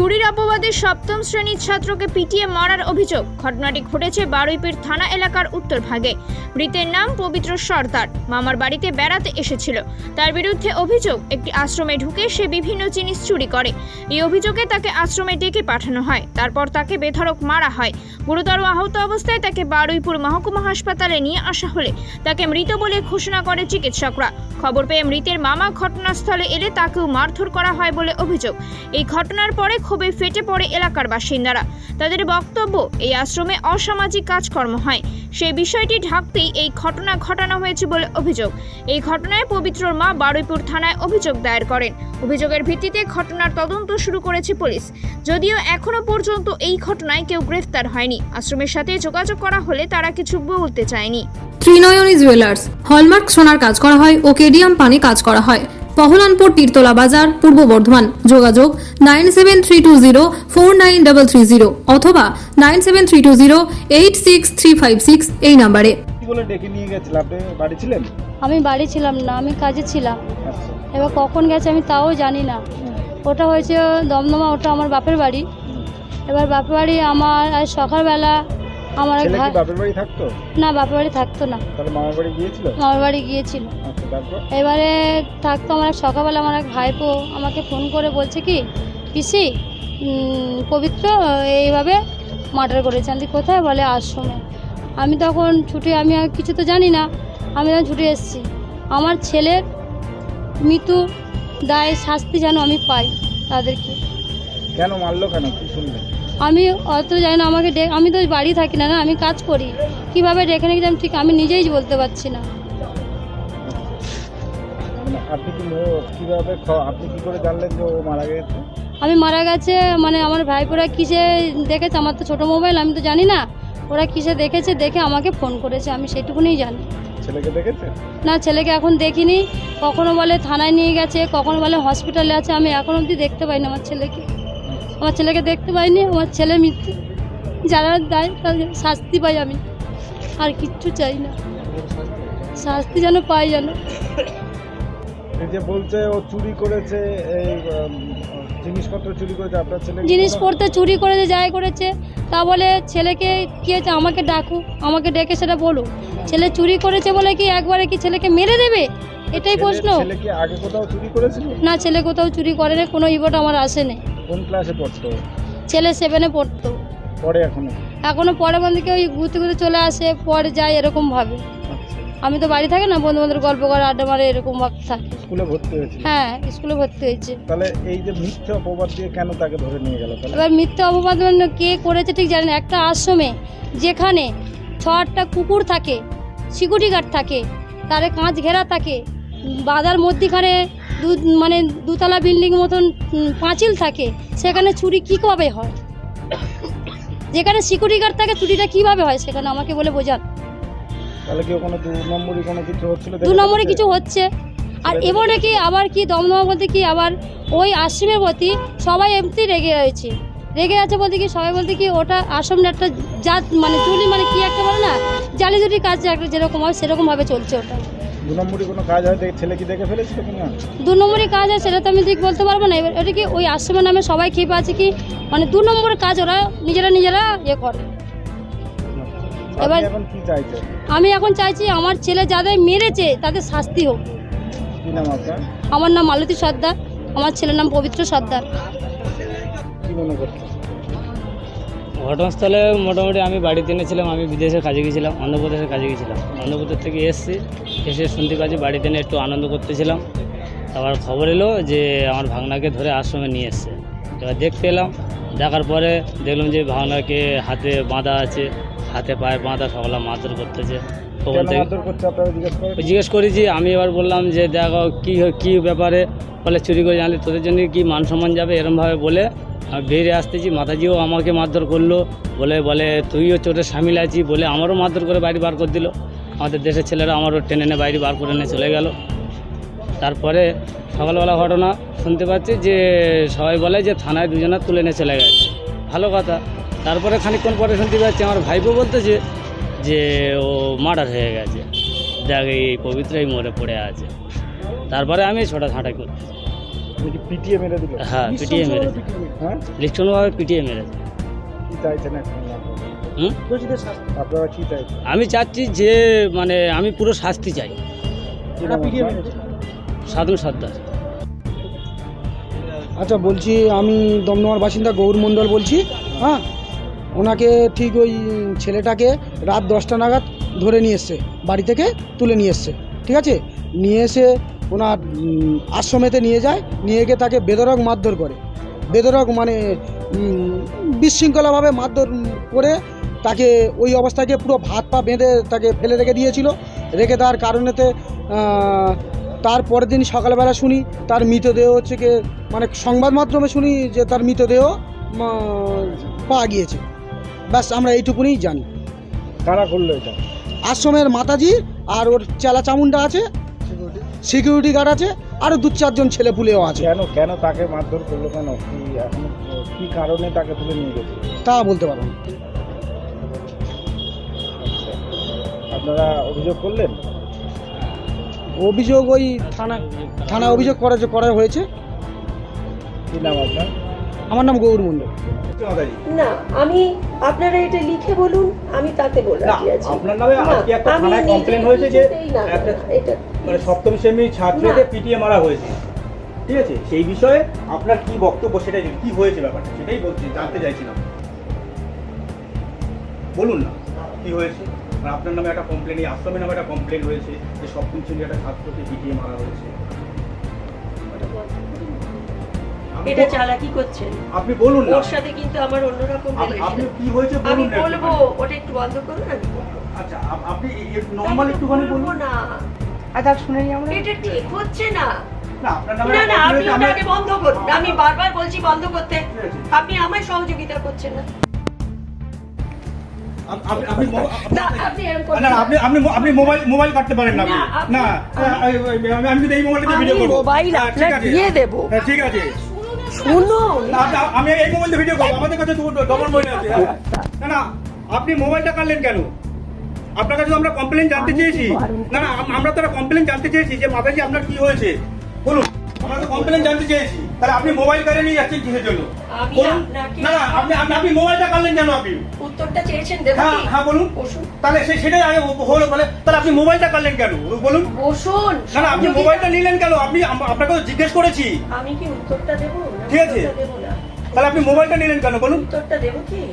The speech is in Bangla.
চুরির অপবাদে সপ্তম শ্রেণির ছাত্রকে পিটিয়ে মারার অভিযোগ। ঘটনাটি ঘটেছে বারুইপীর থানা এলাকার উত্তর ভাগে। মৃতের নাম পবিত্র সর্দার। মামার বাড়িতে বেড়াতে এসেছিল। তার বিরুদ্ধে অভিযোগ, একটি আশ্রমে ঢুকে সে বিভিন্ন জিনিস চুরি করে। এই অভিযোগে তাকে আশ্রমে ডেকে পাঠানো হয়। তারপর তাকে বেধড়ক মারা হয়। গুরুতর আহত অবস্থায় তাকে বারুইপুর মহকুমা হাসপাতালে নিয়ে আসা হলে তাকে মৃত বলে ঘোষণা করে চিকিৎসকরা। খবর পেয়ে মৃতের মামা ঘটনাস্থলে এলে তাকেও মারধর করা হয় বলে অভিযোগ। এই ঘটনার পরে ক্ষোভে ফেটে পড়ে এলাকার বাসিন্দারা। তাদের বক্তব্য, এই আশ্রমে অসামাজিক কাজকর্ম হয়। সেই বিষয়টি ঢাকতেই এই ঘটনা ঘটানো হয়েছে বলে অভিযোগ। এই ঘটনায় পবিত্রর মা বারুইপুর থানায় অভিযোগ দায়ের করেন। অভিযোগের ভিত্তিতে ঘটনার তদন্ত শুরু করেছে পুলিশ। যদিও এখনও পর্যন্ত এই ঘটনায় কেউ গ্রেফতার হয়নি। আশ্রমের সাথে যোগাযোগ করা হলে তারা কিছু বলতে চায়নি। ত্রিনয়নী জুয়েলার্স, হলমার্ক সোনার কাজ করা হয় ও কেডিয়াম পানি কাজ করা হয়। পহলানপুর তীরতলা বাজার পূর্ব বর্ধমান। যোগাযোগ nine seven three two zero four nine double three zero অথবা nine seven three two zero eight six three five six এই নাম্বারে। বলে ডেকে নিয়ে গেছিল? আপনি বাড়ি ছিলেন? আমি বাড়ি ছিলাম না আমি কাজে ছিলাম। আচ্ছা। এবার কখন গেছে আমি তাও জানি না। ওটা হয়েছে দমদমা ওটা আমার বাপের বাড়ি। এবার বাপের বাড়ি আমার আজ সকালবেলা আমার এক ছেলে কি বাপের বাড়ি থাকতো? না বাপের বাড়ি থাকতো না। তাহলে মামার বাড়ি গিয়েছিল? মামার বাড়ি গিয়েছিল। আচ্ছা তারপর? এবারে থাকতো আমার এক সকালবেলা আমার এক ভাইপো আমাকে ফোন করে বলছে কি পিসি উম, পবিত্র এইভাবে মার্ডার করেছে। আমি বলি, কোথায়? বলে আশ্রমে। আমি তখন ছুটি আমি আর কিছু তো জানি না আমি তখন ছুটে এসেছি। আমার ছেলের মৃত্যু দায় শাস্তি যেন আমি পাই তাদেরকে। কেন মারলো কেন? কি শুনলেন? আমি অত জানি না আমাকে আমি তো বাড়ি থাকি না না আমি কাজ করি। কীভাবে ডেকে নিয়ে আমি ঠিক আমি নিজেই বলতে পারছি না। মানে আপনি কি কীভাবে আপনি কি করে জানলেন যে ও মারা গেছে? আমি মারা গেছে মানে আমার ভাইপোরা কিসে দেখেছে? আমার তো ছোট মোবাইল আমি তো জানি না। ওরা কিসে দেখেছে? দেখে আমাকে ফোন করেছে আমি সেটুকুনি জানি। ছেলেকে দেখেছে? না ছেলেকে এখন দেখিনি। কখনো বলে থানায় নিয়ে গেছে কখনো বলে হসপিটালে আছে আমি এখন অবধি দেখতে পাইনি আমার ছেলেকে। আমার ছেলেকে দেখতে পাইনি আমার ছেলে মৃত্যু। যারা দেয় তাদের শাস্তি পাই আমি। আর কিচ্ছু চাই না। শাস্তি যেন পাই যেন। যে বলছে ও চুরি করেছে এই জিনিসপত্র চুরি করেছে আপনার ছেলে জিনিসপত্র চুরি করেছে যাই করেছে তা বলে ছেলেকে কি হয়েছে আমাকে ডাকুক আমাকে ডেকে সেটা বলুক ছেলে চুরি করেছে বলে কি একবারে কি ছেলেকে মেরে দেবে? এটাই প্রশ্ন। না ছেলে কোথাও চুরি করে না কোনো ইভোট আমার আসেনি। কোন ক্লাসে পড়তো? ছেলে সেভেনে পড়তো। পরে এখনও? এখনও পরে বন্ধুকে ওই ঘুরতে ঘুরতে চলে আসে পরে যায় এরকম ভাবে। আচ্ছা। আমি তো বাড়ি থাকি না বন্ধু বান্ধব গল্প করে আড্ডা মারে এরকম ভাব থাকে। স্কুলে ভর্তি হয়েছিল? হ্যাঁ স্কুলে ভর্তি হয়েছে। তাহলে এই যে মিথ্যে অপবাদ দিয়ে কেন তাকে ধরে নিয়ে গেল এবার মিথ্যা অপবাদ মানে কে করেছে ঠিক জানি না। একটা আশ্রমে যেখানে ছ আটটা কুকুর থাকে সিকিউরিটি গার্ড থাকে তারে কাঁচ ঘেরা থাকে বাজার মধ্যিখানে দু মানে দুতলা বিল্ডিং মতন পাঁচিল থাকে সেখানে চুরি কী কবে হয়? যেখানে সিকিউরিটি গার্ড থাকে চুরিটা কীভাবে হয় সেখানে আমাকে বলে বোঝান। তাহলে কি ওখানে দু নম্বরই কোনো কিছু হচ্ছিল? দু নম্বরে কিছু হচ্ছে। আর এবারে কি আবার কি দমদমা বলতে কি আবার ওই আশ্রমের প্রতি সবাই এমনি রেগে রয়েছে। রেগে আছে বলতে কি সবাই বলতে কি ওটা আশ্রমটা একটা জাত মানে চুলি মানে কি একটা বলে না জালি জুলি কাজ একটা যেরকম হয় সেরকমভাবে চলছে ওটা। দু নম্বরই কোনো কাজ হয় দেখে ছেলে কি দেখে ফেলেছিল কিনা দু নম্বরই কাজ হয় সেটা তো আমি ঠিক বলতে পারব না। এবার এটা কি ওই আশ্রমের নামে সবাই খেপে আছে কি? মানে দু নম্বরের কাজ ওরা নিজেরা নিজেরা ইয়ে করে। এবার- এখন কি চাইছেন? আমি এখন চাইছি আমার ছেলে যাদের মেরেছে তাদের শাস্তি হোক। কি নাম আপনার? আমার নাম মালতী সর্দার আমার ছেলের নাম পবিত্র সর্দার। কি মনে করছেন? ঘটনাস্থলে মোটামুটি আমি বাড়িতে এনেছিলাম আমি বিদেশে কাজে গেছিলাম অন্ধ্রপ্রদেশের কাজে গেছিলাম অন্ধ্রপ্রদেশ থেকে এসেছি এসে শুনতে পাচ্ছি বাড়িতে এনে একটু আনন্দ করতেছিলাম। তারপর খবর এলো যে আমার ভাগনাকে ধরে আশ্রমে নিয়ে এসছে। এবার দেখতে এলাম দেখার পরে দেখলাম যে ভাগনাকে হাতে বাঁধা আছে হাতে পায়ে বাঁধা সকলা মারধর করতেছে। থেকে জিজ্ঞেস করেছি আমি এবার বললাম যে দেখো কী কী ব্যাপারে বলে চুরি করে জানলে তোদের জন্য কি মান সম্মান যাবে এরমভাবে বলে বেরিয়ে আসতেছি, মাতাজিও আমাকে মারধর করল, বলে বলে, তুইও চোটে সামিল আছি বলে, আমারও মারধর করে বাড়ি বার করে দিল। আমাদের দেশের ছেলেরা আমারও টেনে এনে বাইরে বার করে নিয়ে চলে গেল। তারপরে সকালবেলা ঘটনা, শুনতে পাচ্ছি যে সবাই বলে যে থানায় দুজনা তুলে নিয়ে চলে গেছে। ভালো কথা। তারপরে খানিকক্ষণ পরে শুনতে পাচ্ছি আমার ভাইপো বলতেছে যে ও মার্ডার হয়ে গেছে। দেখ, এই পবিত্র এই মরে পড়ে আছে। তারপরে আমি ছোটা ছাঁটাই করছি নাকি পিটিএ মেরে দিল? হ্যাঁ হ্যাঁ? কি চাইছেন আপনারা? কি চাইছেন? আমি চাচ্ছি যে মানে আমি পুরো শাস্তি চাই। কি নাম আপনার? সাধু সর্দার। আচ্ছা বলছি আমি দমদমার বাসিন্দা গৌর মণ্ডল বলছি হ্যাঁ? ওনাকে ঠিক ওই ছেলেটাকে রাত দশটা নাগাদ ধরে নিয়ে এসছে বাড়ি থেকে তুলে নিয়ে এসছে ঠিক আছে? নিয়ে এসে ওনার আশ্রমেতে নিয়ে যায় নিয়ে গিয়ে তাকে বেদরক মারধর করে। বেদরক মানে বিশৃঙ্খলাভাবে মারধর করে তাকে ওই অবস্থাকে পুরো ভাত পা বেঁধে তাকে ফেলে রেখে দিয়েছিল। রেখে দেওয়ার কারণেতে তার পরের দিন সকালবেলা শুনি তার মৃতদেহ হচ্ছে কি মানে সংবাদ মাধ্যমে শুনি যে তার মৃতদেহ পাওয়া গিয়েছে। ব্যাস আমরা এইটুকুনি জানি। কারা করল এটা? আশ্রমের মাতাজি আর ওর চেলা চামুন্ডা আছে সিকিউরিটি গার্ড আছে আরও দু চারজন ছেলে পুলেও আছে। কেন কেন তাকে মারধর করল কেন? কি এখন কি কারণে তাকে তুলে নিয়ে গেছে? তা বলতে পারব না। আচ্ছা। আপনারা অভিযোগ করলেন? অভিযোগ ওই থানা থানা অভিযোগ করা যে করা হয়েছে। কি নাম আপনার? আমার নাম গৌর মণ্ডল। না আমি আপনারা এটা লিখে বলুন আমি তাতে বলে আপনার নামে আজকে একটা থানায় কমপ্লেন হয়েছে যে একটা এটা মানে সপ্তম শ্রেণির ছাত্রীকে না। পিটিয়ে মারা হয়েছে। ঠিক আছে? সেই বিষয়ে আপনার কি বক্তব্য সেটাই কি হয়েছে ব্যাপারটা সেটাই বলছি জানতে চাইছিলাম। বলুন না কি হয়েছে? মানে আপনার নামে একটা কমপ্লেন এই আশ্রমের নামে একটা কমপ্লেন হয়েছে যে সপ্তম শ্রেণির একটা ছাত্রকে পিটিয়ে মারা হয়েছে। আপনি এটা চালাকি করছেন আপনি বলুন না। ওর সাথে কিন্তু আমার অন্যরকম আপনি- আপনি কি হয়েছে আমি বলুন বলব ওটা একটু বন্ধ করুন আমি আচ্ছা আপনি নর্মাল একটুখানি বলব না। আচ্ছা শুনে নিই আমরা। এটা ঠিক হচ্ছে না। না না না আপনি বন্ধ করুন। আমি বারবার বলছি বন্ধ করতে। আপনি আমায় সহযোগিতা করছেন না। আপনি আপনি না আপনি না, না, আপনি আপনি আপনি মোবাইল মোবাইল কাটতে পারেন না না, আমি- আমি আমি এই ভিডিও করব। মোবাইল হ্যাঁ, ঠিক আছে। দিয়ে দেবো। হ্যাঁ, ঠিক আছে। শুনুন না, আমি এই মোবাইল ভিডিও করব। আমাদের কাছে ডবল মোবাইল আছে। হ্যাঁ। না না আপনি মোবাইলটা কাটলেন কেন? আপনার কাছে আমরা কমপ্লেন জানতে চেয়েছি। না না আমরা তো কমপ্লেন জানতে চেয়েছি যে মাতাজি আপনার কি হয়েছে? বলুন আমরা তো কমপ্লেন জানতে চেয়েছি। তাহলে আপনি মোবাইল কারে নিয়ে যাচ্ছেন কিসের জন্য? না না আপনি আপনি- মোবাইলটা কাটলেন কেন আপনি? উত্তরটা চেয়েছেন দেবো হ্যাঁ হ্যাঁ বলুন। তাহলে সে- সেটাই আগে হলো বলে তাহলে আপনি মোবাইলটা কাটলেন কেন? বলুন। বসুন। না না আপনি মোবাইলটা নিলেন কেন? আপনি আপনাকে তো জিজ্ঞেস করেছি। আমি কি উত্তরটা দেবো? ঠিক আছে। তাহলে আপনি মোবাইলটা নিলেন কেন? বলুন। উত্তরটা দেবো কি?